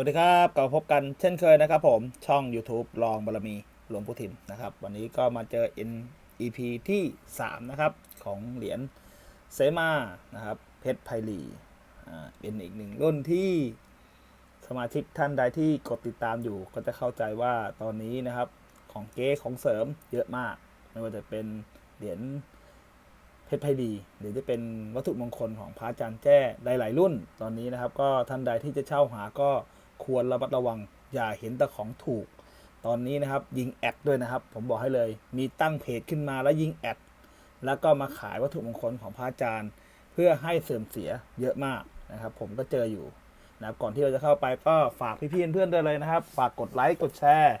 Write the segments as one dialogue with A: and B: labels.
A: วัสดีครับกลับพบกันเช่นเคยนะครับผมช่อง YouTube ลองบารมีหลวงปู่ทิมนะครับ วันนี้ก็มาเจอ NEP ที่ 3 นะครับ ของเหรียญเซมานะครับ เพชรไพลีอ่าเป็นอีกหนึ่งรุ่นที่สมาชิกท่านใดที่กดติดตามอยู่ก็จะเข้าใจว่าตอนนี้นะครับของเก๊ของเสริมเยอะมาก ไม่ว่าจะเป็นเหรียญเพชรไพดีหรือจะเป็นวัตถุมงคลของพระอาจารย์แจ้หลาย ๆ รุ่นตอนนี้นะครับ ก็ท่านใดที่จะเช่าหาก็ ควรระมัดระวัง อย่าเห็นแต่ของถูก ตอนนี้นะครับยิงแอดด้วยนะครับ ผมบอกให้เลย มีตั้งเพจขึ้นมาแล้วยิงแอดแล้วก็มาขายวัตถุมงคลของพระอาจารย์ เพื่อให้เสื่อมเสียเยอะมากนะครับ ผมก็เจออยู่นะครับก่อนที่เราจะเข้าไปก็ฝากพี่ๆเพื่อนๆด้วยเลยนะครับ ฝากกดไลค์กดแชร์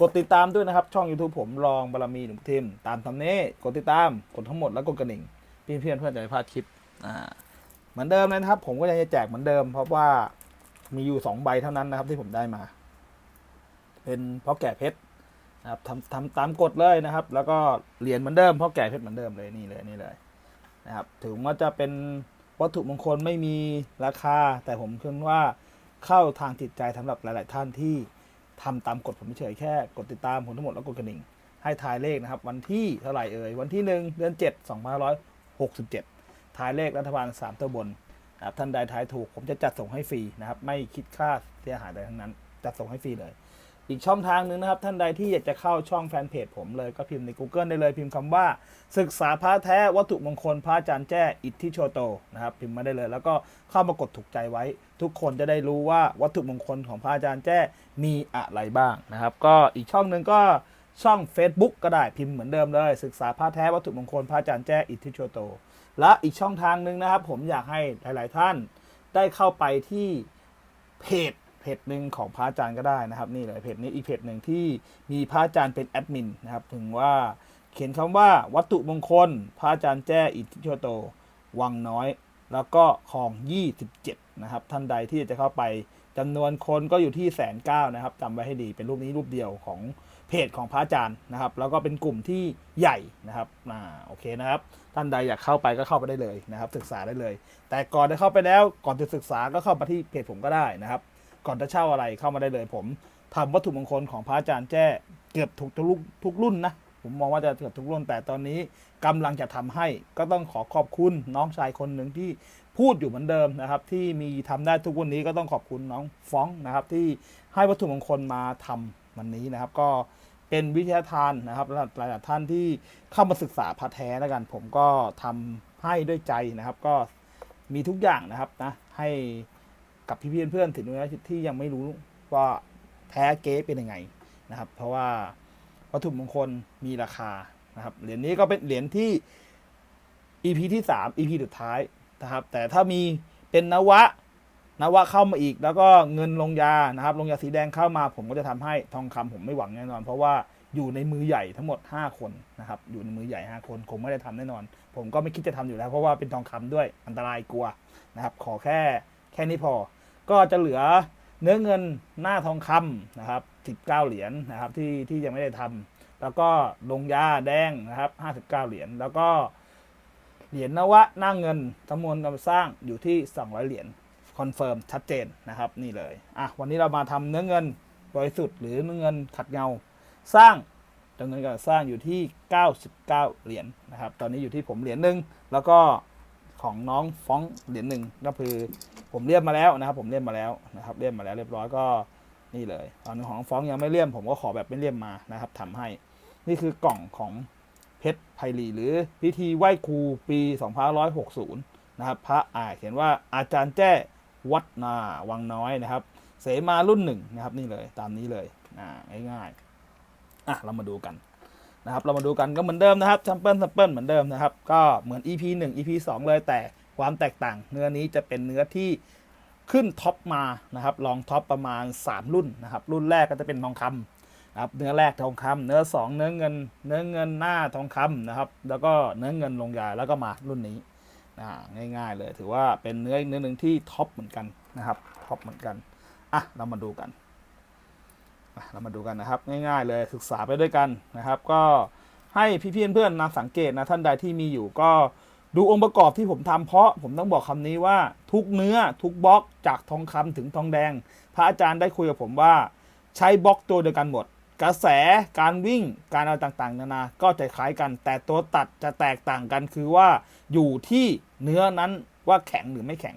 A: กดติดตามด้วยนะครับ ช่อง YouTube ผมลองบารมีหนุ่มทิม ตามทำนี้กดติดตามกดทั้งหมดแล้วกดกระดิ่งพี่เพื่อนเพื่อนจะไม่พลาดคลิปอ่าเหมือนเดิมเลยนะครับ ผมก็ยังจะแจกเหมือนเดิม เพราะว่า มีอยู่สองใบเท่านั้นนะครับที่ผมได้มา เป็นเพราะแก่เพชรนะครับทำทำตามกฎเลยนะครับ แล้วก็เหรียญเหมือนเดิมเพราะแก่เพชรเหมือนเดิมเลยนี่เลยนี่เลยนะครับ ถึงว่าจะเป็นวัตถุมงคลไม่มีราคา แต่ผมคิดว่าเข้าทางจิตใจสำหรับหลาย ๆ ท่านที่ทำตามกฎผมเฉยแค่กดติดตามผมทั้งหมดแล้วกดกระดิ่งให้ทายเลขนะครับ วันที่เท่าไหร่เอ่ยวันที่ 1 เดือน 7 2567 ทายเลขรัฐบาล 3 ตัวบน นะครับท่านใดทายถูกผมจะจัดส่งให้ฟรีนะครับ ไม่คิดค่าเสียหายใดทั้งนั้น จัดส่งให้ฟรีเลย อีกช่องทางหนึ่งนะครับ ท่านใดที่อยากจะเข้าช่องแฟนเพจผมเลยก็พิมพ์ใน Google ได้เลยพิมพ์คำว่า ศึกษาพระแท้วัตถุมงคลพระอาจารย์แจ้อิทธิโชโตนะครับ พิมพ์มาได้เลย แล้วก็เข้ามากดถูกใจไว้ ทุกคนจะได้รู้ว่าวัตถุมงคลของพระอาจารย์แจ้มีอะไรบ้างนะครับ ก็อีกช่องหนึ่งก็ช่อง Facebook ก็ได้พิมพ์เหมือนเดิมเลย ศึกษาพระแท้วัตถุมงคลพระอาจารย์แจ้อิทธิโชโต และอีกช่องทางหนึ่งนะครับ ผมอยากให้หลาย ๆ ท่านได้เข้าไปที่เพจเพจหนึ่งของพระอาจารย์ก็ได้นะครับ นี่เลยเพจนี้อีกเพจหนึ่งที่มีพระอาจารย์เป็นแอดมินนะครับ ถึงว่าเขียนคำว่าวัตถุมงคล พระอาจารย์แจ้อิทธิโชโต วังน้อย แล้วก็คลอง 27 นะครับ ท่านใดที่จะเข้าไปจำนวนคนก็อยู่ที่แสนเก้านะครับจำไว้ให้ดีเป็นรูปนี้รูปเดียวของ เพจของพระอาจารย์นะครับ แล้วก็เป็นกลุ่มที่ใหญ่นะครับอ่าโอเคนะครับ ท่านใดอยากเข้าไปก็เข้าไปได้เลยนะครับ ศึกษาได้เลย แต่ก่อนจะเข้าไปแล้วก่อนจะศึกษาก็เข้ามาที่เพจผมก็ได้นะครับ ก่อนจะเช่าอะไรเข้ามาได้เลย ผมทำวัตถุมงคลของพระอาจารย์แจ้เกือบทุกทุกทุกรุ่นนะผมมองว่าจะเกือบทุกรุ่นแต่ตอนนี้กำลังจะทำให้ก็ต้องขอขอบคุณน้องชายคนหนึ่งที่พูดอยู่เหมือนเดิมนะครับ ที่มีทำได้ทุกวันนี้ก็ต้องขอบคุณน้องฟ้องนะครับ ที่ให้วัตถุมงคลมาทำ วันนี้นะครับ ก็เป็นวิทยาทานนะครับหลายๆท่านที่เข้ามาศึกษาพระแท้แล้วกัน ผมก็ทำให้ด้วยใจนะครับ ก็มีทุกอย่างนะครับนะให้กับพี่ๆเพื่อนๆถึงแม้ที่ยังไม่รู้ว่าแท้เก๊เป็นยังไงนะครับ เพราะว่าวัตถุมงคลมีราคานะครับเหรียญนี้ก็เป็นเหรียญที่ EP ที่ 3 EP สุดท้ายนะครับ แต่ถ้ามีเป็นนวะ นวะเข้ามาอีกแล้วก็เงินลงยานะครับลงยาสีแดงเข้ามาผมก็จะทำให้ทองคำผมไม่หวังแน่นอน เพราะว่าอยู่ในมือใหญ่ทั้งหมด 5 คนนะครับอยู่ในมือใหญ่ 5 คนคงไม่ได้ทำแน่นอน ผมก็ไม่คิดจะทำอยู่แล้ว เพราะว่าเป็นทองคำด้วยอันตรายกลัวนะครับขอแค่แค่นี้พอ ก็จะเหลือเนื้อเงินหน้าทองคำนะครับ19 เหรียญนะครับที่ที่ยังไม่ได้ทำแล้วก็ลงยาแดงนะครับ59 เหรียญแล้วก็เหรียญนวะหน้าเงินจำนวนการสร้างอยู่ที่ 200 เหรียญ คอนเฟิร์มชัดเจนนะครับนี่เลยอะวันนี้เรามาทำเนื้อเงินบริสุทธิ์หรือเนื้อเงินขัดเงา สร้างจำนวนการสร้างอยู่ที่ 99 เหรียญนะครับ ตอนนี้อยู่ที่ผมเหรียญหนึ่งแล้วก็ของน้องฟ้องเหรียญหนึ่งก็คือผมเรียบมาแล้วนะครับ ผมเรียบมาแล้วนะครับ เรียบมาแล้วเรียบร้อยก็นี่เลยตอนของฟ้องยังไม่เลี่ยมผมก็ขอแบบไม่เลี่ยมมานะครับทำให้ นี่คือกล่องของเพชรไพลีหรือพิธีไหว้ครูปี2560 นะครับ พระอ่าเขียนว่าอาจารย์แจ้ วัดนาวังน้อยนะครับ เสมารุ่นหนึ่งนะครับนี่เลยตามนี้เลยอ่าง่ายๆอะเรามาดูกันนะครับเรามาดูกันก็เหมือนเดิมนะครับซัมเปิลซัมเปิลเหมือนเดิมนะครับ ก็เหมือน EP 1 EP 2 เลยแต่ความแตกต่าง เนื้อนี้จะเป็นเนื้อที่ขึ้นท็อปมานะครับลองท็อปประมาณ 3 รุ่นนะครับ รุ่นแรกก็จะเป็นทองคำนะครับเนื้อแรกทองคำเนื้อ 2 เนื้อเงิน เนื้อเงินหน้าทองคำนะครับ แล้วก็เนื้อเงินลงยาแล้วก็มารุ่นนี้ ง่ายๆ เลย ถือว่าเป็นเนื้อเนื้อหนึ่งที่ท็อปเหมือนกันนะครับท็อปเหมือนกันอะเรามาดูกันเรามาดูกันนะครับ ง่ายๆ เลยศึกษาไปด้วยกันนะครับ ก็ให้พี่ๆเพื่อนๆนะสังเกตนะท่านใดที่มีอยู่ก็ดูองค์ประกอบที่ผมทำเพราะผมต้องบอกคำนี้ว่าทุกเนื้อทุกบล็อกจากทองคำถึงทองแดง พระอาจารย์ได้คุยกับผมว่า ใช้บล็อกตัวเดียวกันหมด กระแสการวิ่งการอะไรต่างๆ นานา ก็จะคล้ายกัน แต่ตัวตัดจะแตกต่างกันคือว่าอยู่ที่เนื้อนั้นว่าแข็งหรือไม่แข็ง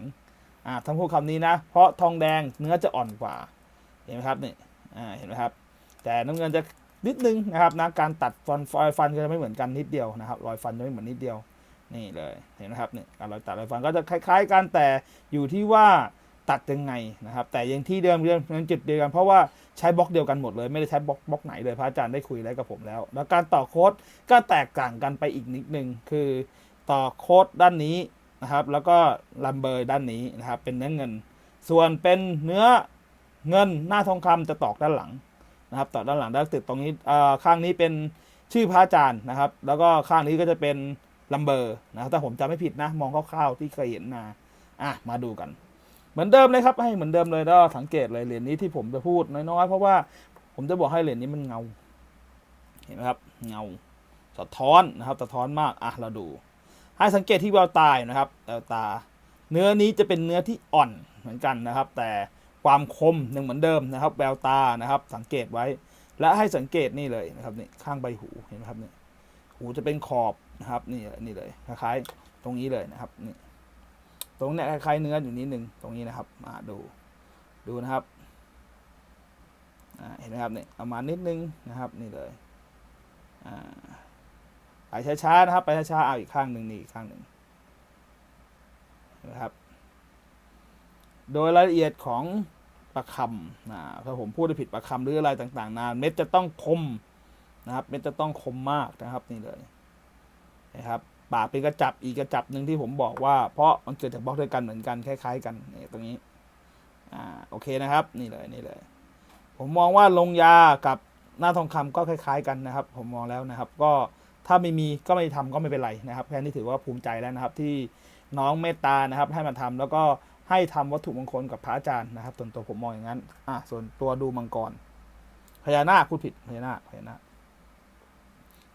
A: อ่าท่านพูดคำนี้นะ เพราะทองแดงเนื้อจะอ่อนกว่า เห็นไหมครับนี่อ่าเห็นไหมครับ แต่น้ำเงินจะนิดนึงนะครับนะการตัดฟันรอยฟันก็จะไม่เหมือนกันนิดเดียวนะครับรอยฟันจะไม่เหมือนนิดเดียวนี่เลยเห็นไหมครับนี่การรอยตัดรอยฟันก็จะคล้าย ๆ กันแต่อยู่ที่ว่า ตัดยังไงนะครับ แต่ยังที่เดิมเดิมยังจุดเดียวกันเพราะว่าใช้บล็อกเดียวกันหมดเลยไม่ได้ใช้บล็อกบล็อกไหนเลยพระอาจารย์ได้คุยแล้วกับผมแล้ว แล้วการต่อโค้ดก็แตกต่างกันไปอีกนิดนึงคือต่อโค้ดด้านนี้นะครับ แล้วก็ลัมเบอร์ด้านนี้นะครับ เป็นเนื้อเงิน ส่วนเป็นเนื้อเงินหน้าทองคำจะตอกด้านหลังนะครับตอกด้านหลังด้านติดตรงนี้อ่ข้างนี้เป็นชื่อพระอาจารย์นะครับ แล้วก็ข้างนี้ก็จะเป็นลัมเบอร์นะครับถ้าผมจำไม่ผิดนะ มองคร่าวๆที่เคยเห็นมาอะมาดูกัน เหมือนเดิมเลยครับให้เหมือนเดิมเลยแล้วสังเกตเลยเหรียญนี้ที่ผมจะพูดน้อยๆเพราะว่าผมจะบอกให้เหรียญนี้มันเงา เห็นไหมครับ เงาสะท้อนนะครับสะท้อนมากอะเราดู ให้สังเกตที่แววตายนะครับแววตา เนื้อนี้จะเป็นเนื้อที่อ่อนเหมือนกันนะครับ แต่ความคมยังเหมือนเดิมนะครับ แววตานะครับ สังเกตไว้ และให้สังเกตนี่เลยนะครับนี่ข้างใบหูเห็นไหมครับนี่หูจะเป็นขอบนะครับนี่นี่เลยคล้ายๆตรงนี้เลยนะครับนี่ รงเนี้ยคล้ายๆเนื้ออยู่นิดนึงตรงนี้นะครับมาดูดูนะครับเห็นไหมครับเนี่เอามานิดนึงนะครับนี่เลยไปช้าๆนะครับ ไปช้าๆเอาอีกข้างหนึ่งนี่อีกข้างหนึ่งนะครับ โดยรายละเอียดของประคำนะถ้าผมพูดได้ผิดประคำหรืออะไรต่างๆนานเม็ดจะต้องคมนะครับ เม็ดจะต้องคมมากนะครับนี่เลยนะครับ ปากเป็นกระจับอีกกระจับหนึ่งที่ผมบอกว่าเพราะมันเกิดจากบล็อกเดียวกันเหมือนกันคล้าย ๆ กันนี่ตรงนี้อ่าโอเคนะครับนี่เลยนี่เลย ผมมองว่าลงยากับหน้าทองคำก็คล้าย ๆ กันนะครับ ผมมองแล้วนะครับ ก็ถ้าไม่มีก็ไม่ทำก็ไม่เป็นไรนะครับแค่นี้ถือว่าภูมิใจแล้วนะครับ ที่น้องเมตตานะครับ ให้มาทำแล้วก็ให้ทำวัตถุมงคลกับพระอาจารย์นะครับส่วนตัวผมมองอย่างนั้นอะส่วนตัวดูมังกรพญานาคพูดผิดพญานาคพญานาค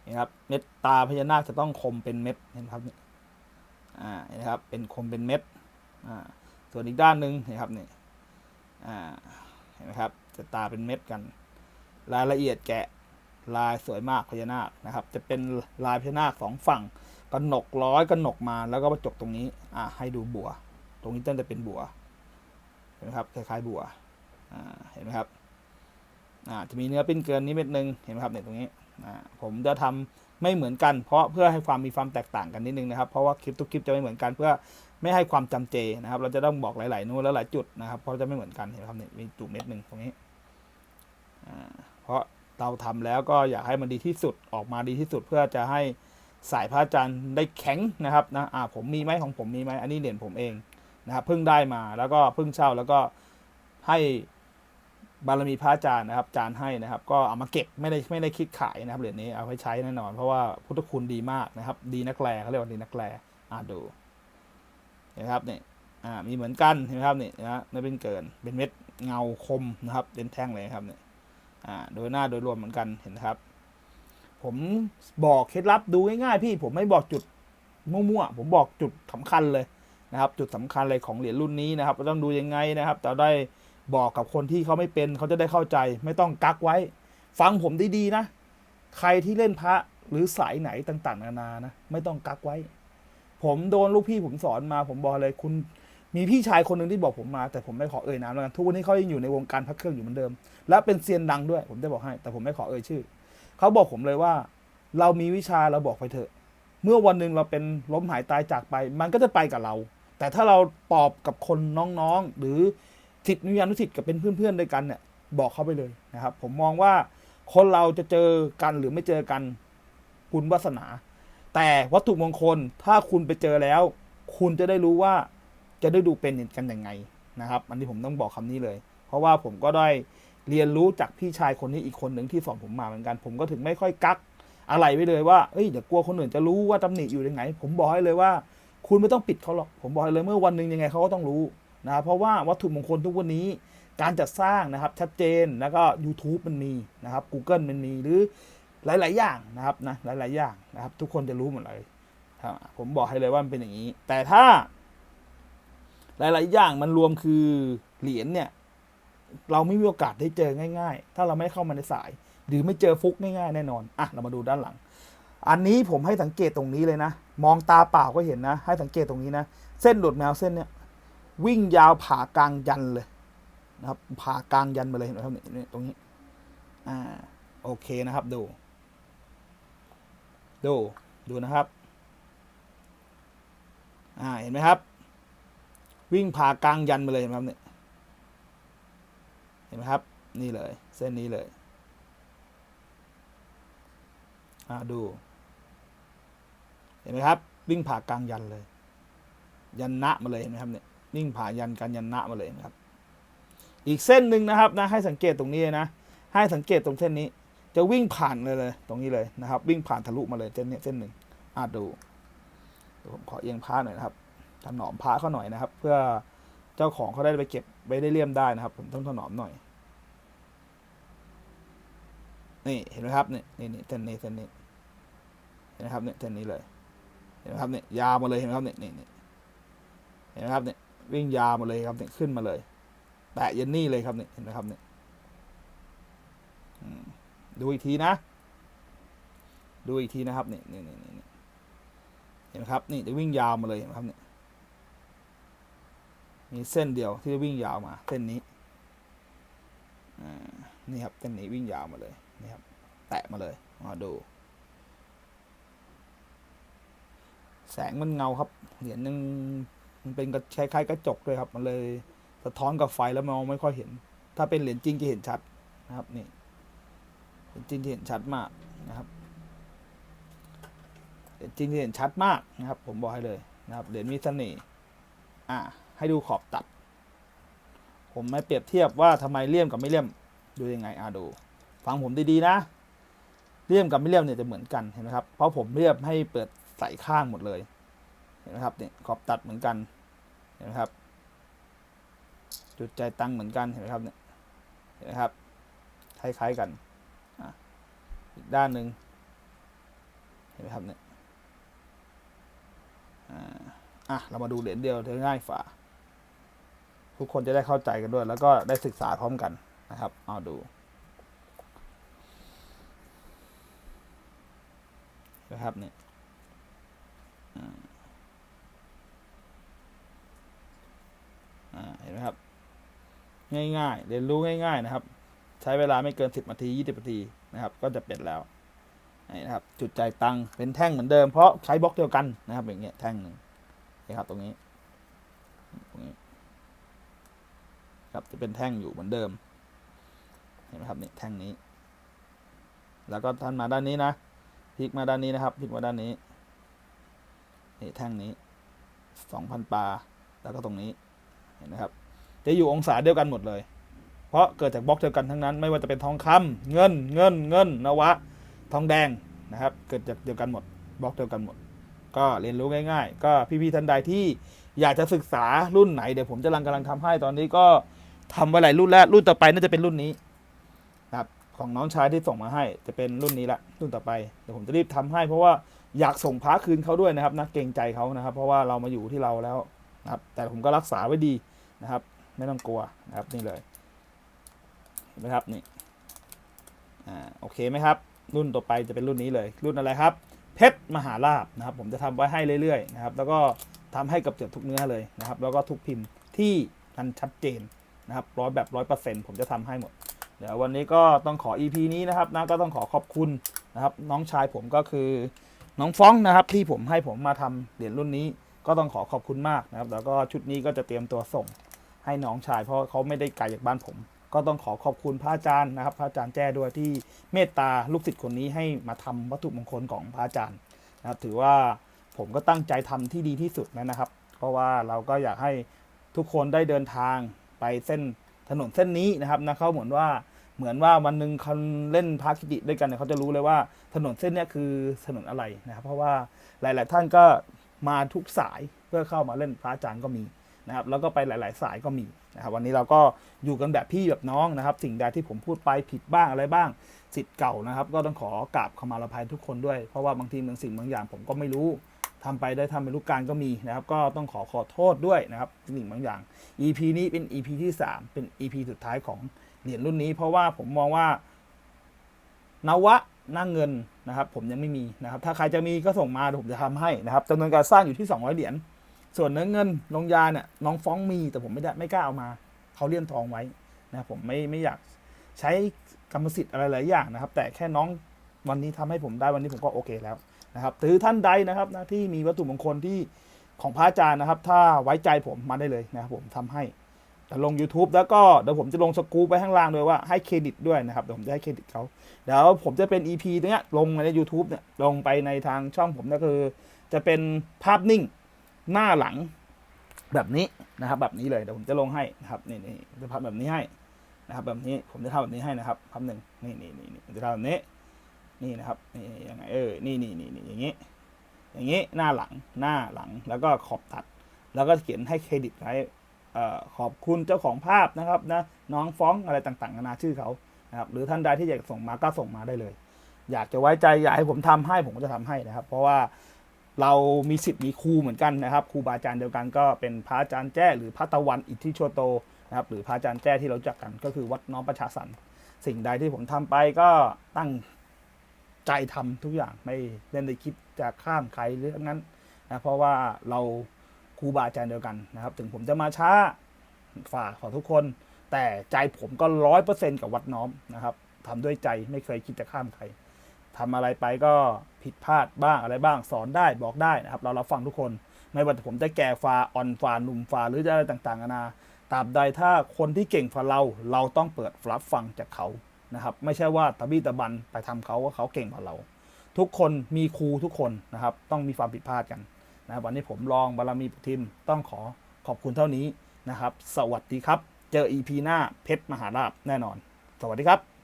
A: นี่ครับเม็ดตาพญานาคจะต้องคมเป็นเม็ดเห็นไหมครับนี่อ่าเห็นครับเป็นคมเป็นเม็ดอ่าส่วนอีกด้านหนึ่งเห็นไหมครับนี่อ่าเห็นไหมครับจะตาเป็นเม็ดกัน รายละเอียดแกะลายสวยมากพญานาคนะครับ จะเป็นลายพญานาคสองฝั่งกระหนกร้อยกระหนกมาแล้วก็มาจบตรงนี้อ่าให้ดูบัว ตรงนี้ต้นจะเป็นบัวเห็นไหมครับคล้ายๆบัวอ่าเห็นไหมครับอ่าจะมีเนื้อปิ้นเกินนี้เม็ดหนึ่งเห็นไหมครับเนี่ยตรงนี้ ผมจะทำไม่เหมือนกัน เพราะเพื่อให้ความมีความแตกต่างกันนิดนึงนะครับ เพราะว่าคลิปทุกคลิปจะไม่เหมือนกันเพื่อไม่ให้ความจำเจนะครับ เราจะต้องบอกหลาย ๆ นู้นแล้วหลายจุดนะครับเพราะจะไม่เหมือนกันเห็นไหมครับเนี่ยมีจุดเม็ดหนึ่งตรงนี้เพราะเราทำแล้วก็อยากให้มันดีที่สุดออกมาดีที่สุดเพื่อจะให้สายพระอาจารย์ได้แข็งนะครับนะอ่าผมมีไหมของผมมีไหมอันนี้เหรียญผมเองนะครับเพิ่งได้มาแล้วก็เพิ่งเช่าแล้วก็ให้ บารมีพระอาจารย์นะครับจานให้นะครับ ก็เอามาเก็บไม่ได้ไม่ได้คิดขายนะครับเหรียญนี้เอาไว้ใช้แน่นอน เพราะว่าพุทธคุณดีมากนะครับ ดีนักแลเขาเรียกว่าดีนักแลอ่าดูนไหมครับเนี่ยอ่ามีเหมือนกันเห็นไหมครับเนี่ยนะไม่เป็นเกินเป็นเม็ดเงาคมนะครับเป็นแท่งเลยครับเนี่ยอ่าโดยหน้าโดยรวมเหมือนกันเห็นครับ ผมบอกเคล็ดลับดูง่ายๆพี่ผมไม่บอกจุดมั่วๆผมบอกจุดสำคัญเลยนะครับ จุดสำคัญเลยของเหรียญรุ่นนี้นะครับต้องดูยังไงนะครับเราได้ บอกกับคนที่เขาไม่เป็นเขาจะได้เข้าใจ ไม่ต้องกักไว้ ฟังผมดีๆนะ ใครที่เล่นพระหรือสายไหนต่างๆ นานานะไม่ต้องกักไว้ ผมโดนลูกพี่ผมสอนมาผมบอกเลยคุณมีพี่ชายคนหนึ่งที่บอกผมมา แต่ผมไม่ขอเอ่ยนามแล้วกันทุกวันนี้เขายังอยู่ในวงการพระเครื่องอยู่เหมือนเดิม และเป็นเซียนดังด้วย ผมจะบอกให้ แต่ผมไม่ขอเอ่ยชื่อเขาบอกผมเลยว่า เรามีวิชาเราบอกไปเถอะ เมื่อวันหนึ่งเราเป็นล้มหายตายจากไป มันก็จะไปกับเรา แต่ถ้าเราตอบกับคนน้องๆหรือ สิทธินุยานุสิทธิ์กับเป็นเพื่อนๆด้วยกันเนี่ยบอกเขาไปเลยนะครับ ผมมองว่าคนเราจะเจอกันหรือไม่เจอกันบุญวาสนา แต่วัตถุมงคลถ้าคุณไปเจอแล้ว คุณจะได้รู้ว่าจะได้ดูเป็นกันยังไงนะครับ อันนี้ผมต้องบอกคำนี้เลย เพราะว่าผมก็ได้เรียนรู้จากพี่ชายคนนี้อีกคนหนึ่งที่สอนผมมาเหมือนกัน ผมก็ถึงไม่ค่อยกักอะไรไว้เลยว่าเอ้ยเดี๋ยวกลัวคนอื่นจะรู้ว่าตำหนิอยู่ยังไง ผมบอกให้เลยว่า คุณไม่ต้องปิดเขาหรอก ผมบอกให้เลยเมื่อวันหนึ่งยังไงเขาก็ต้องรู้ นะเพราะว่าวัตถุมงคลทุกวันนี้การจัดสร้างนะครับชัดเจนแล้วก็ YouTube มันมีนะครับ Google มันมีหรือหลาย ๆ อย่างนะครับนะหลาย ๆ อย่างนะครับ ทุกคนจะรู้หมดเลยผมบอกให้เลยว่ามันเป็นอย่างนี้ แต่ถ้า หลาย ๆ อย่างมันรวมคือเหรียญเนี่ย เราไม่มีโอกาสได้เจอง่าย ๆ ถ้าเราไม่เข้ามาในสาย หรือไม่เจอฟุกง่ายๆแน่นอนอะเรามาดูด้านหลัง อันนี้ผมให้สังเกตตรงนี้เลยนะ มองตาเปล่าก็เห็นนะ ให้สังเกตตรงนี้นะ เส้นโดดแมวเส้นเนี่ย วิ่งยาวผ่ากลางยันเลยนะครับผ่ากลางยันมาเลยเห็นไหมครับเนี่ยตรงนี้อ่าโอเคนะครับดู ดูดูนะครับอ่าเห็นไหมครับ วิ่งผ่ากลางยันมาเลยเห็นไหมครับเนี่ยเห็นไหมครับ นี่เลย เส้นนี้เลยอ่าดู เห็นไหมครับ วิ่งผ่ากลางยันเลย ยันนะมาเลยเห็นไหมครับเนี่ย วิ่งผ่ายันกันยันนะมาเลยนะครับ อีกเส้นหนึ่งนะครับนะให้สังเกตตรงนี้นะ ให้สังเกตตรงเส้นนี้ จะวิ่งผ่านเลยเลย ตรงนี้เลยนะครับ วิ่งผ่านทะลุมาเลยเส้นนี้เส้นหนึ่งอาดูผมขอเอียงผ้าหน่อยนะครับถนอมผ้าเขาหน่อยนะครับ เพื่อเจ้าของเขาได้ไปเก็บไว้ได้เลี่ยมได้นะครับ ผมต้องถนอมหน่อยนี่เห็นไหมครับเนี่ยนี่นี่เส้นนี้เส้นนี้เห็นไหมครับเนี่ยเส้นนี้เลยเห็นไหมครับเนี่ยยาวมาเลยเห็นไหมครับเนี่ยนี่นี่เห็นไหมครับเนี่ย วิ่งยาวมาเลยครับเนี่ยขึ้นมาเลย แตะเยนนี่เลยครับเนี่ยเห็นไหมครับเนี่ยดูอีกทีนะ ดูอีกทีนะครับเนี่ยนี่นี่นี่นี่เห็นไหมครับนี่จะวิ่งยาวมาเลยเห็นไหมครับเนี่ยมีเส้นเดียวที่จะวิ่งยาวมา เส้นนี้นี่ครับเส้นนี้วิ่งยาวมาเลยนี่ครับ แตะมาเลยมาดู แสงมันเงาครับเหรียญนึง มันเป็นคล้ายๆกระจกด้วยครับ มันเลยสะท้อนกับไฟแล้วมองไม่ค่อยเห็น ถ้าเป็นเหรียญจริงจะเห็นชัดนะครับนี่เหรียญจริงจะเห็นชัดมากนะครับเหรียญจริงจะเห็นชัดมากนะครับ ผมบอกให้เลยนะครับเหรียญมีเสน่ห์อ่าให้ดูขอบตัด ผมไม่เปรียบเทียบว่าทำไมเลี่ยมกับไม่เลี่ยมดูยังไงอ่าดู ฟังผมดีๆนะเลี่ยมกับไม่เลี่ยมเนี่ยจะเหมือนกันเห็นไหมครับเพราะผมเลี่ยมให้เปิดใส่ข้างหมดเลยเห็นไหมครับเนี่ยขอบตัดเหมือนกัน เห็นไหมครับ จุดใจตังเหมือนกันเห็นไหมครับเนี่ยเห็นไหมครับคล้ายๆกันอีกด้านหนึ่งเห็นไหมครับเนี่ยอะเรามาดูเหรียญเดียวจะง่ายฝ่าทุกคนจะได้เข้าใจกันด้วย แล้วก็ได้ศึกษาพร้อมกันนะครับ เอาดูนะครับเนี่ยอ่าอ่าเห็ นไหมครับ ง่ายๆ เรียนรู้ง่าย ๆ นะครับ ใช้เวลาไม่เกิน 10นาที20นาทีนะครับ ก็จะเป็นแล้วนี่นะครับ จุดจ่ายตังค์เป็นแท่งเหมือนเดิมเพราะใช้บล็อกเดียวกันนะครับ อย่างเงี้ยแท่งหนึ่งนะครับ ตรงนี้ตรงนี้ครับจะเป็นแท่งอยู่เหมือนเดิมเห็นไหมครับนี่แท่งนี้ แล้วก็ท่านมาด้านนี้นะพลิกมาด้านนี้นะครับพลิกมาด้านนี้นี่แท่งนี้สองพันปาแล้วก็ตรงนี้เห็นไหมครับ จะอยู่องศาเดียวกันหมดเลย เพราะเกิดจากบล็อกเดียวกันทั้งนั้น ไม่ว่าจะเป็นทองคำเงิน เงิน เงินนวะ ทองแดงนะครับ เกิดจากเดียวกันหมด บล็อกเดียวกันหมด ก็เรียนรู้ง่าย ๆ ก็พี่ๆท่านใดที่อยากจะศึกษารุ่นไหนเดี๋ยวผมจะกำลังกำลังทำให้ตอนนี้ก็ทำไว้หลายรุ่นแล้วรุ่นต่อไปน่าจะเป็นรุ่นนี้นะครับของน้องชายที่ส่งมาให้จะเป็นรุ่นนี้ละรุ่นต่อไปเดี๋ยวผมจะรีบทำให้ เพราะว่าอยากส่งพระคืนเขาด้วยนะครับนะเกรงใจเขานะครับ เพราะว่าเรามาอยู่ที่เราแล้วนะครับ แต่ผมก็รักษาไว้ดีนะครับ ไม่ต้องกลัวนะครับนี่เลยเห็นไหมครับนี่อ่าโอเคไหมครับ รุ่นต่อไปจะเป็นรุ่นนี้เลย รุ่นอะไรครับ เพชรมหาลาบนะครับ ผมจะทำไว้ให้เรื่อยๆนะครับ แล้วก็ทำให้กับเกือบทุกเนื้อเลยนะครับ แล้วก็ทุกพิมพ์ที่มันชัดเจนนะครับร้อยแบบร้อยเปอร์เซ็นต์ผมจะทำให้หมด เดี๋ยววันนี้ก็ต้องขอ EP นี้นะครับนะก็ต้องขอขอบคุณนะครับ น้องชายผมก็คือน้องฟ้องนะครับที่ผมให้ผมมาทำเหรียญรุ่นนี้ ก็ต้องขอขอบคุณมากนะครับ แล้วก็ชุดนี้ก็จะเตรียมตัวส่ง ให้น้องชายเพราะเขาไม่ได้ไกลจากบ้านผม ก็ต้องขอขอบคุณพระอาจารย์นะครับ พระอาจารย์แจ้ด้วยที่เมตตาลูกศิษย์คนนี้ให้มาทำวัตถุมงคลของพระอาจารย์นะครับถือว่าผมก็ตั้งใจทำที่ดีที่สุดนะครับ เพราะว่าเราก็อยากให้ทุกคนได้เดินทางไปเส้นถนนเส้นนี้นะครับนะเขาเหมือนว่าเหมือนว่าวันหนึ่งคนเล่นพาคิดิด้วยกันเนี่ยเขาจะรู้เลยว่าถนนเส้นนี้คือถนนอะไรนะครับ เพราะว่าหลาย ๆ ท่านก็มาทุกสายเพื่อเข้ามาเล่นพระอาจารย์ก็มี นะครับแล้วก็ไปหลาย ๆ สายก็มีนะครับวันนี้เราก็อยู่กันแบบพี่แบบน้องนะครับ สิ่งใดที่ผมพูดไปผิดบ้างอะไรบ้างสิทธิ์เก่านะครับ ก็ต้องขอกราบขมาลาภัยทุกคนด้วย เพราะว่าบางทีบางสิ่งบางอย่างผมก็ไม่รู้ทำไปได้ทำเป็นลูกการก็มีนะครับ ก็ต้องขอขอโทษด้วยนะครับสิ่งบางอย่าง EP นี้เป็น EP ที่ 3 เป็น EP สุดท้ายของเหรียญรุ่นนี้ เพราะว่าผมมองว่านวะหน้าเงินนะครับ ผมยังไม่มีนะครับ ถ้าใครจะมีก็ส่งมาเดี๋ยวผมจะทำให้นะครับจำนวนการสร้างอยู่ที่ 200 เหรียญ ส่วนเนื้อเงินลงยาเนี่ยน้องฟ้องมีแต่ผมไม่ได้ไม่กล้าเอามาเขาเลี่ยมทองไว้นะผมไม่ไม่อยากใช้กรรมสิทธิ์อะไรหลายอย่างนะครับ แต่แค่น้องวันนี้ทำให้ผมได้วันนี้ผมก็โอเคแล้วนะครับหรือท่านใดนะครับนะที่มีวัตถุมงคลที่ของพระอาจารย์นะครับ ถ้าไว้ใจผมมาได้เลยนะครับผมทำให้แต่ลง YouTube แล้วก็เดี๋ยวผมจะลงสกู๊ปไปข้างล่างด้วยว่าให้เครดิตด้วยนะครับเดี๋ยวผมจะให้เครดิตเขาเดี๋ยวผมจะเป็น EP เนี้ยลงใน YouTube เนี่ยลงไปในทางช่องผมก็คือ จะเป็นภาพนิ่ง หน้าหลังแบบนี้นะครับ แบบนี้เลยเดี๋ยวผมจะลงให้นะครับนี่นี่จะพับแบบนี้ให้นะครับ แบบนี้ผมจะทำแบบนี้ให้นะครับพับหนึ่งนี่นี่นี่นี่ผมจะทำแบบนี้นี่นะครับนี่ยังไงเออนี่นี่นี่นี่อย่างนี้ อย่างนี้หน้าหลังหน้าหลังแล้วก็ขอบตัด แล้วก็เขียนให้เครดิตไว้อ่อขอบคุณเจ้าของภาพนะครับนะน้องฟ้องอะไรต่างๆนานาชื่อเขานะครับหรือท่านใดที่อยากส่งมาก็ส่งมาได้เลย อยากจะไว้ใจอยากให้ผมทำให้ผมก็จะทำให้นะครับ เพราะว่า เรามีสิทธิ์มีครูเหมือนกันนะครับครูบาอาจารย์เดียวกันก็เป็นพระอาจารย์แจ้หรือพระตะวันอิทธิโชโตนะครับหรือพระอาจารย์แจ้ที่เราจักกันก็คือวัดน้อมประชาสรรค์สิ่งใดที่ผมทำไปก็ตั้งใจทำทุกอย่างไม่เล่นได้คิดจะข้ามใครเรื่องนั้นนะเพราะว่าเราครูบาอาจารย์เดียวกันนะครับ ถึงผมจะมาช้าฝากขอทุกคน แต่ใจผมก็ร้อยเปอร์เซ็นกับวัดน้อมนะครับทำด้วยใจไม่เคยคิดจะข้ามใคร ทำอะไรไปก็ผิดพลาดบ้างอะไรบ้างสอนได้บอกได้นะครับ เราเราฟังทุกคน ไม่ว่าผมจะแก่ฟาอ่อนฟาหนุ่มฟาหรือจะอะไรต่างๆนานาตราบใดถ้าคนที่เก่งฝ่าเราเราต้องเปิดรับฟังจากเขานะครับ ไม่ใช่ว่าตะบี้ตะบันไปทำเขาว่าเขาเก่งกว่าเรา ทุกคนมีครูทุกคนนะครับ ต้องมีความผิดพลาดกันนะวันนี้ผมลองบารมีปุทิมต้องขอขอบคุณเท่านี้นะครับ สวัสดีครับ เจออีพีหน้าเพชรมหาราบแน่นอน สวัสดีครับ